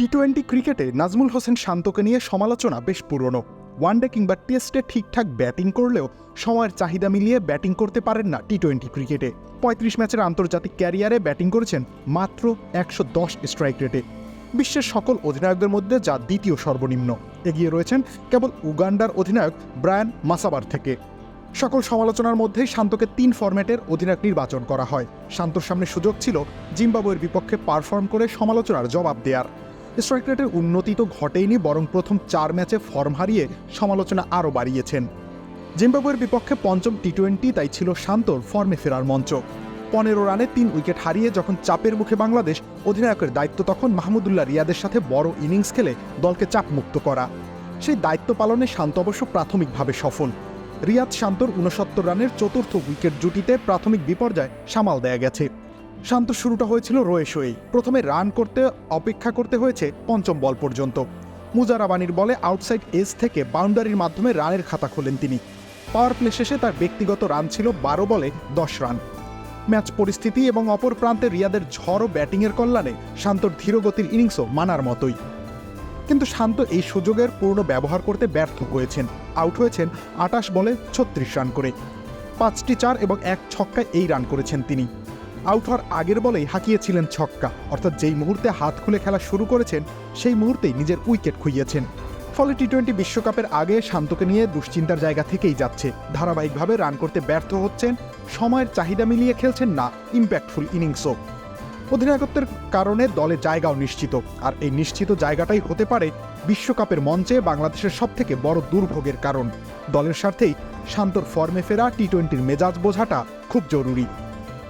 T twenty ক্রিকেটে নাজমুল হোসেন শান্তকে নিয়ে সমালোচনা বেশ পুরনো। ওয়ানডে কিংবা টেস্টে ঠিকঠাক ব্যাটিং করলেও সময়ের চাহিদা মিলিয়ে ব্যাটিং করতে পারেন না টি টোয়েন্টি ক্রিকেটে পঁয়ত্রিশ ম্যাচের আন্তর্জাতিক ক্যারিয়ারে ব্যাটিং করেছেন মাত্র একশো দশ স্ট্রাইক রেটে বিশ্বের সকল অধিনায়কদের মধ্যে যা দ্বিতীয় সর্বনিম্ন। এগিয়ে রয়েছেন কেবল উগান্ডার অধিনায়ক ব্রায়ান মাসাবার থেকে। সকল সমালোচনার মধ্যেই শান্তকে তিন ফরম্যাটের অধিনায়ক নির্বাচন করা হয়। শান্তর সামনে সুযোগ ছিল জিম্বাবুয়ের বিপক্ষে পারফর্ম করে সমালোচনার জবাব দেওয়ার স্ট্রাইক রেটের উন্নতি তো ঘটেইনি, বরং প্রথম চার ম্যাচে ফর্ম হারিয়ে সমালোচনা আরও বাড়িয়েছেন। জিম্বাবুয়ের বিপক্ষে পঞ্চম টি টোয়েন্টি তাই ছিল শান্তর ফর্মে ফেরার মঞ্চ। পনেরো রানে তিন উইকেট হারিয়ে যখন চাপের মুখে বাংলাদেশ, অধিনায়কের দায়িত্ব তখন মাহমুদুল্লাহ রিয়াদের সাথে বড় ইনিংস খেলে দলকে চাপমুক্ত করা। সেই দায়িত্ব পালনে শান্ত অবশ্য প্রাথমিকভাবে সফল। রিয়াদ শান্তর উনসত্তর রানের চতুর্থ উইকেট জুটিতে প্রাথমিক বিপর্যয় সামাল দেয়া গেছে। শান্ত শুরুটা হয়েছিল রয়েসই প্রথমে রান করতে, অপেক্ষা করতে হয়েছে পঞ্চম বল পর্যন্ত। মুজারাবানির বলে আউটসাইড এজ থেকে বাউন্ডারির মাধ্যমে রানের খাতা খোলেন তিনি। পাওয়ার প্লে শেষে তার ব্যক্তিগত রান ছিল বারো বলে দশ রান। ম্যাচ পরিস্থিতি এবং অপর প্রান্তে রিয়াদের ঝড় ব্যাটিংয়ের কল্যাণে শান্তর ধীরগতির ইনিংসও মানার মতোই। কিন্তু শান্ত এই সুযোগের পূর্ণ ব্যবহার করতে ব্যর্থ হয়েছেন। আউট হয়েছেন আটাশ বলে ছত্রিশ রান করে। পাঁচটি চার এবং এক ছক্কায় এই রান করেছেন তিনি। আউট হওয়ার আগের বলেই হাঁকিয়েছিলেন ছক্কা। অর্থাৎ যেই মুহূর্তে হাত খুলে খেলা শুরু করেছেন, সেই মুহূর্তেই নিজের উইকেট খুইয়েছেন। ফলে টি টোয়েন্টি বিশ্বকাপের আগে শান্তকে নিয়ে দুশ্চিন্তার জায়গা থেকেই যাচ্ছে। ধারাবাহিকভাবে রান করতে ব্যর্থ হচ্ছেন, সময়ের চাহিদা মিলিয়ে খেলছেন না ইম্প্যাক্টফুল ইনিংসও। অধিনায়কত্বের কারণে দলে জায়গাও নিশ্চিত। আর এই নিশ্চিত জায়গাটাই হতে পারে বিশ্বকাপের মঞ্চে বাংলাদেশের সবথেকে বড় দুর্ভোগের কারণ। দলের স্বার্থেই শান্তর ফর্মে ফেরা টি টোয়েন্টির মেজাজ বোঝাটা খুব জরুরি।